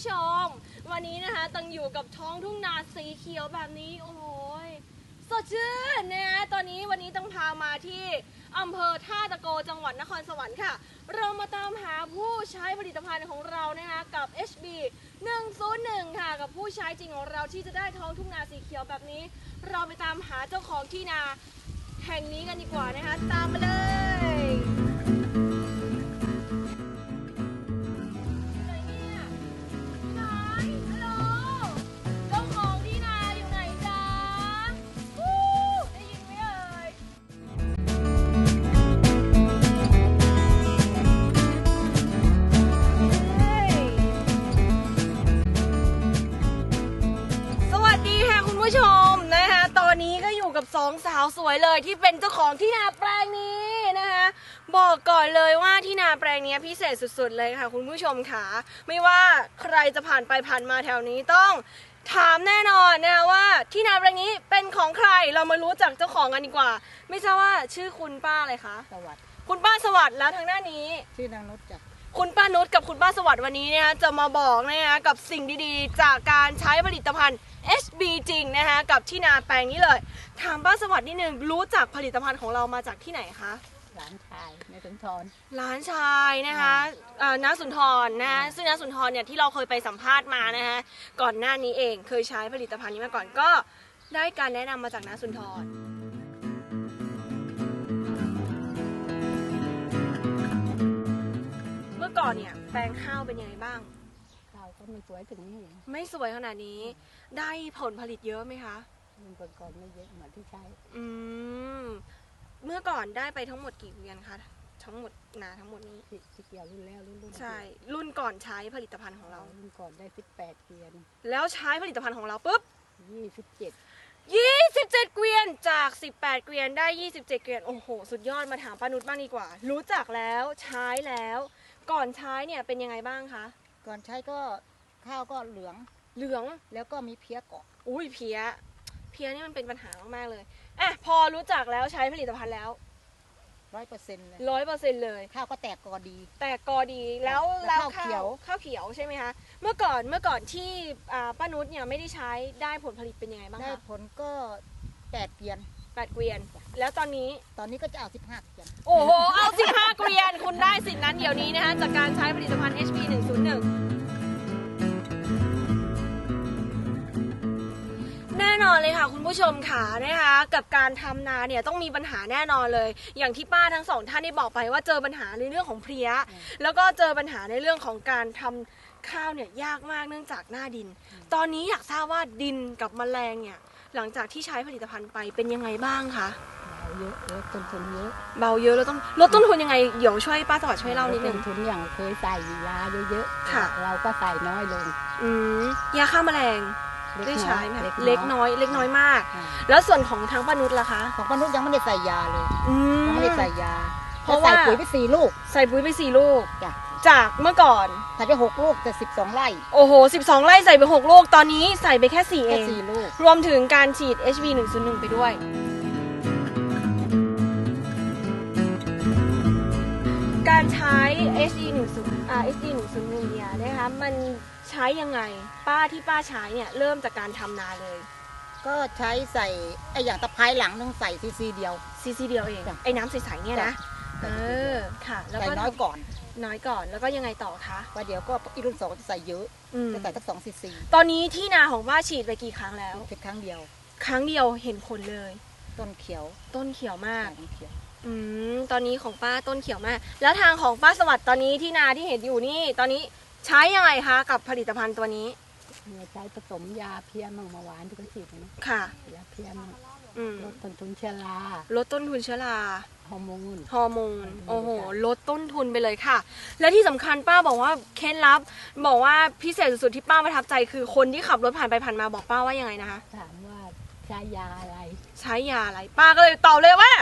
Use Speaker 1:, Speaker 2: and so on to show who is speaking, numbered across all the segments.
Speaker 1: ผู้ชม วันนี้นะคะตังอยู่กับท้องทุ่งนาสีเขียวแบบนี้ โอ้ยสดชื่นนะคะตอนนี้วันนี้ต้องพามาที่อำเภอท่าตะโกจังหวัดนครสวรรค์ค่ะ เรามาตามหาผู้ใช้ผลิตภัณฑ์ของเรานะคะกับ HB 101 ค่ะ กับผู้ใช้จริงของเราที่จะได้ท้องทุ่งนาสีเขียวแบบนี้ เราไปตามหาเจ้าของที่นาแห่งนี้กันดีกว่านะคะ ตามมาเลย สองสาวสวยเลยที่เป็นเจ้าของที่นาแปลงนี้นะคะ บอกก่อนเลยว่าที่นาแปลงนี้พิเศษสุด ๆ เลยค่ะ คุณผู้ชมค่ะ ไม่ว่าใครจะผ่านไปผ่านมาแถวนี้ต้องถามแน่นอนนะคะว่าที่นาแปลงนี้เป็นของใครเรามารู้จักเจ้าของกันดีกว่า ไม่ทราบว่าชื่อคุณป้าอะไรคะ
Speaker 2: สวัสดี
Speaker 1: คุณป้าสวัสดิ์แล้วทางด้านนี้
Speaker 2: ชื่อนางนุชจ้ะ
Speaker 1: คุณป้านุชกับคุณป้าสวัสดิ์วันนี้นะคะจะมาบอกนะคะกับสิ่งดีๆ จากการใช้ผลิตภัณฑ์ HB จริงนะคะกับที่นาแปลงนี้เลย ถามป้าสวัสดิ์นิดนึงรู้จักผลิตภัณฑ์ของเรามาจากที่ไหนคะ
Speaker 2: หลานชายในสุนทร
Speaker 1: ร้านชายนะคะเอ่อน้าสุนทรนะคะซึ่งน้าสุนทรเนี่ยที่เราเคยไปสัมภาษณ์มานะคะก่อนหน้านี้เองเคยใช้ผลิตภัณฑ์นี้มาก่อนก็ ได้การแนะนำมาจากน้าสุนทร อก่อนเนี่ยแปลงข้าวเป็นยังไงบ้าง
Speaker 2: ข้าวก็ไม่สวยถึงนี่
Speaker 1: ไม่สวยขนาดนี้ ได้ผลผลิตเยอะไหมคะ
Speaker 2: มันก่อนก่อนไม่เยอะเหมือนที่ใช้
Speaker 1: อืมเมื่อก่อนได้ไปทั้งหมดกี่เกวียนคะทั้งหมดนาทั้งหมดนี้
Speaker 2: ที่ที่เกี่ยวรุ่นแล้วรุ่นรุ่น
Speaker 1: ใช่ รุ่นก่อนใช้ผลิตภัณฑ์ของเรา
Speaker 2: รุ่นก่อนได้สิบแปดเกวียน
Speaker 1: แล้วใช้ผลิตภัณฑ์ของเราปุ๊บ
Speaker 2: ยี่สิบเจ็ด
Speaker 1: 27เกวียนจาก18เกวียนได้27เกวียนโอ้โห สุดยอดมาถามป้านุชบ้างดีกว่า รู้จักแล้วใช้แล้ว ก่อนใช้เนี่ยเป็นยังไงบ้างคะ
Speaker 2: ก่อนใช้ก็ข้าวก็เหลือง
Speaker 1: เหลือง
Speaker 2: แล้วก็มีเพี้ยเกาะ
Speaker 1: อุ้ยเพี้ย เพี้ยนี่มันเป็นปัญหามากๆเลยอะพอรู้จักแล้วใช้ผลิตภัณฑ์แล้ว
Speaker 2: ร้อยเปอร์เซ็นต์เลย
Speaker 1: ร้อยเปอร์เซ็นต์เลย
Speaker 2: ข้าวก็แตกกอดี
Speaker 1: แต่กอดีแล้ว
Speaker 2: แล้
Speaker 1: แล้ว
Speaker 2: วข้าวเขียว
Speaker 1: ข้าวเขียวใช่ไหมคะ เมื่อก่อนเมื่อก่อนที่อ่าป้านุชเนี่ยไม่ได้ใช้ได้ผลผลิตเป็นยังไงบ้าง
Speaker 2: ได้
Speaker 1: คะ
Speaker 2: ผลก็แปดเกวียน
Speaker 1: แปดเกวียน แล้วตอนนี้
Speaker 2: ตอนนี้ก็จะเอาสิบห้าเกวียน
Speaker 1: โอ้โห เอาสิบห้าเกวียน คุณได้สิทธิ์นั้นเดี๋ยวนี้นะคะจากการใช้ผลิตภัณฑ์ HP 101 แน่นอนเลยค่ะ คุณผู้ชมค่ะนะคะ กับการทำนาเนี่ยต้องมีปัญหาแน่นอนเลย อย่างที่ป้าทั้งสองท่านได้บอกไปว่าเจอปัญหาในเรื่องของเพลี้ย แล้วก็เจอปัญหาในเรื่องของการทำข้าวเนี่ยยากมากเนื่องจากหน้าดิน ตอนนี้อยากทราบว่าดินกับแมลงเนี่ย หลังจากที่ใช้ผลิตภัณฑ์ไปเป็นยังไงบ้างคะ
Speaker 2: เอาเยอะเยอะต้นทุนเยอะ
Speaker 1: เบาเยอะแล้วต้องลดต้นทุนยังไงเดี๋ยวช่วยป้าสวัสดิ์ช่วยเล่านิดนึง
Speaker 2: ต้นทุนอย่างเคยใส่ยาเยอะ
Speaker 1: ค่ะ
Speaker 2: เราก็ใส่น้อยลง
Speaker 1: อืมยาฆ่าแมลงได้ใช้ไหมคะเล็ก
Speaker 2: อย
Speaker 1: น้อยเล็กน้อยมาก
Speaker 2: อ่า
Speaker 1: แล้วส่วนของทางป้านุชล่ะคะ
Speaker 2: ของปานุษยังไม่ได้ใส่ยาเลย
Speaker 1: อืม
Speaker 2: ยังไม่ได้ใส่ยา
Speaker 1: เพราะว่า
Speaker 2: ใส่ปุ๋ยไปสี่ลูก
Speaker 1: ใส่ปุ๋ยไปสี่ลูก
Speaker 2: จ้ะ
Speaker 1: จากเมื่อก่อน
Speaker 2: ใส่ไปหกลูกแต่สิบสองไร่
Speaker 1: โอ้โห 12 ไร่ใส่ไป 6 ลูก ตอนนี้ใส่ไปแค่ 4 เอ
Speaker 2: แค่
Speaker 1: ง
Speaker 2: สี่ลูก
Speaker 1: รวมถึงการฉีด HB 101 ไปด้วย การใช้ HD 1อ่า HD 101เนี่ยนะคะมันใช้ยังไง ป้าที่ป้าใช้เนี่ย เริ่มจากการทำนาเลย
Speaker 2: ก็ใช้ใส่ไออย่างตะไคร้หลังนึงใส่ซีซีเดียว
Speaker 1: ซีซีเดียวเอง
Speaker 2: จ้ะ
Speaker 1: ไอ้น้ำใสๆเนี่ยนะ
Speaker 2: จ้ะ
Speaker 1: เออค่ะ แล้ว
Speaker 2: ใส่
Speaker 1: ก็
Speaker 2: น้อยก่อน
Speaker 1: น้อยก่อนแล้วก็ยังไงต่อคะ
Speaker 2: ว่าเดี๋ยวก็อีรุ่นสองจะใส่เยอะ
Speaker 1: อืม
Speaker 2: จะใส่สักสองซีซี
Speaker 1: ตอนนี้ที่นาของป้าฉีดไปกี่ครั้งแล้ว
Speaker 2: เพียงครั้งเดียว
Speaker 1: ครั้งเดียวเห็นผลเลย
Speaker 2: ต้นเขียว
Speaker 1: ต้นเขียวมาก
Speaker 2: ต้นเขียว
Speaker 1: อืมตอนนี้ของป้าต้นเขียวมาก แล้วทางของป้าสวัสดิ์ตอนนี้ที่นาที่เห็นอยู่นี่ ตอนนี้ใช้ยังไงคะกับผลิตภัณฑ์ตัวนี้
Speaker 2: เนี่ยใช้ผสมยาเพี้ยมั่งเมื่อวานที่เขาฉีดนะ
Speaker 1: ค่ะ
Speaker 2: ยาเพี้ยมั่ง
Speaker 1: อืม
Speaker 2: ลดต้นทุนเชื้อรา
Speaker 1: ลดต้นทุนเชื้อรา
Speaker 2: ฮอร์โมน
Speaker 1: ฮอร์โมน
Speaker 2: อืม
Speaker 1: โอ้โห ลดต้นทุนไปเลยค่ะ และที่สำคัญป้าบอกว่าเคล็ดลับ บอกว่าพิเศษสุดๆที่ป้าประทับใจ คือคนที่ขับรถผ่านไปผ่านมาบอกป้าว่ายังไงนะคะ
Speaker 2: ถามว่าใช้ยาอะไร
Speaker 1: ใช้ยาอะไร ป้าก็เลยตอบเลยว่า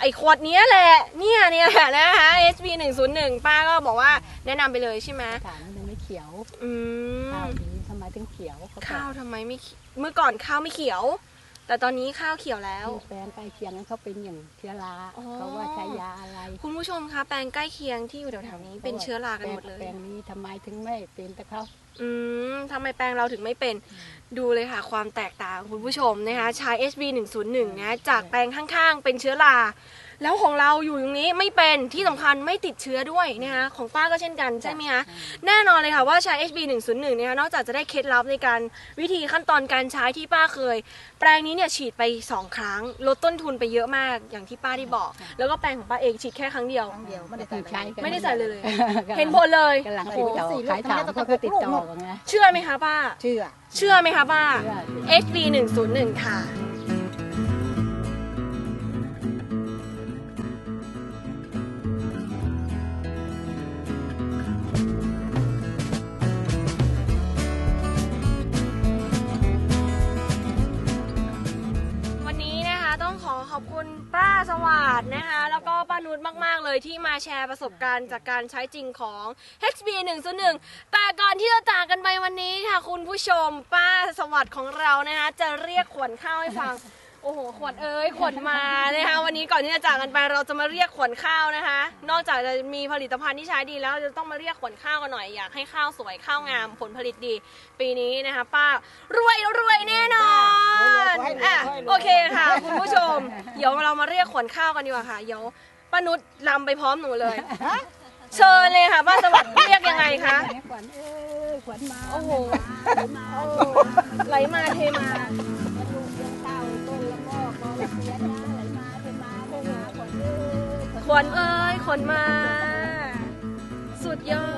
Speaker 1: ไอ้ขวดเนี้ยแหละ เนี่ยเนี่ยนะคะ HB 101ป้าก็บอกว่าแนะนำไปเลยใช่ไหม
Speaker 2: ถามว่ามันไม่เขียว
Speaker 1: อื
Speaker 2: ข้าว
Speaker 1: ม
Speaker 2: ดีทำไมถึงเขียวเขาบอก
Speaker 1: ข้าวทำไมไม่เขีเมื่อก่อนข้าวไม่เขียว แต่ตอนนี้ข้าวเขียวแล้ว
Speaker 3: แปลงใกล้เคียงนั้นเขาเป็นอย่างเชื้อรา
Speaker 1: อ๋อ
Speaker 3: เขาว่าใช้ยาอะไร
Speaker 1: คุณผู้ชมคะแปลงใกล้เคียงที่อยู่แถวๆนี้เป็นเชื้อรากันหมดเลย
Speaker 3: แปลงนี้ทำไมถึงไม่เป็นแต่เขา
Speaker 1: อืมทำไมแปลงเราถึงไม่เป็นดูเลยค่ะ ความแตกต่างคุณผู้ชมนะคะใช้ SB 101นะจากแปลงข้างๆ เป็นเชื้อรา แล้วของเราอยู่ตรงนี้ไม่เป็นที่สำคัญไม่ติดเชื้อด้วยนะคะของป้าก็เช่นกันใช่ไหมคะแน่นอนเลยค่ะว่าใช้ HB 101นะคะนอกจากจะได้เคล็ดลับในการวิธีขั้นตอนการใช้ที่ป้าเคย แปลงนี้เนี่ยฉีดไป 2 ครั้ง ลดต้นทุนไปเยอะมากอย่างที่ป้าที่บอก แล้วก็แปลงของป้าเองฉีดแค่ครั้งเดียว
Speaker 2: ครั้งเดียวไม่ได้
Speaker 3: คื
Speaker 2: ใส่
Speaker 3: อ
Speaker 2: อะไร
Speaker 3: ใช้กัน
Speaker 1: ไม่ได้ใส่เลยเลย
Speaker 3: กำลัง
Speaker 1: เห็นผลเลย
Speaker 3: กำลัง
Speaker 1: โอ้
Speaker 3: ติด
Speaker 1: โห
Speaker 3: ต่อ
Speaker 2: สี่ลูก
Speaker 3: ขายถาม
Speaker 2: ทำไมต้อง
Speaker 3: เขาก็ติดต่อ
Speaker 2: ลูก
Speaker 3: กันไง
Speaker 1: เชื่อไหมคะป้า
Speaker 2: เชื่อ
Speaker 1: เชื่อไหมคะป้า
Speaker 3: เชื่อ
Speaker 1: HB 101ค่ะ แล้วก็ป้านุชมาก ๆ เลยที่มาแชร์ประสบการณ์จากการใช้จริงของ HB 101แต่ก่อนที่จะจากกันไปวันนี้ค่ะคุณผู้ชมป้าสวัสดของเรานะคะจะเรียกขวัญข้าวให้ฟัง โอ้โห ขวัญเอ้ย ขวัญมานะคะ วันนี้ก่อนที่จะจากกันไปเราจะมาเรียกขวัญข้าวนะคะ นอกจากจะมีผลิตภัณฑ์ที่ใช้ดีแล้วจะต้องมาเรียกขวัญข้าวกันหน่อย อยากให้ข้าวสวยข้าวงามผลผลิตดี ปีนี้นะคะ ป้ารวยรวยแน่นอนอะโอเคค่ะ คุณผู้ชม เดี๋ยวเรามาเรียกขวัญข้าวกันดีกว่าค่ะ เดี๋ยว ป้านุชลำไปพร้อมหนูเลย เชิญเลยค่ะป้าสวัสดิ์เรียกยังไงคะ
Speaker 3: ขวัญเอ้ยขวัญมา
Speaker 1: โอ้โห
Speaker 3: มา
Speaker 1: โอ้โไหลมาเทมา
Speaker 3: ลูกเลี้งเตาต้นแล้วก็มอเสียนะไหลมาเทมาขวัญเอ้ย
Speaker 1: ขวัญมา สุดยอด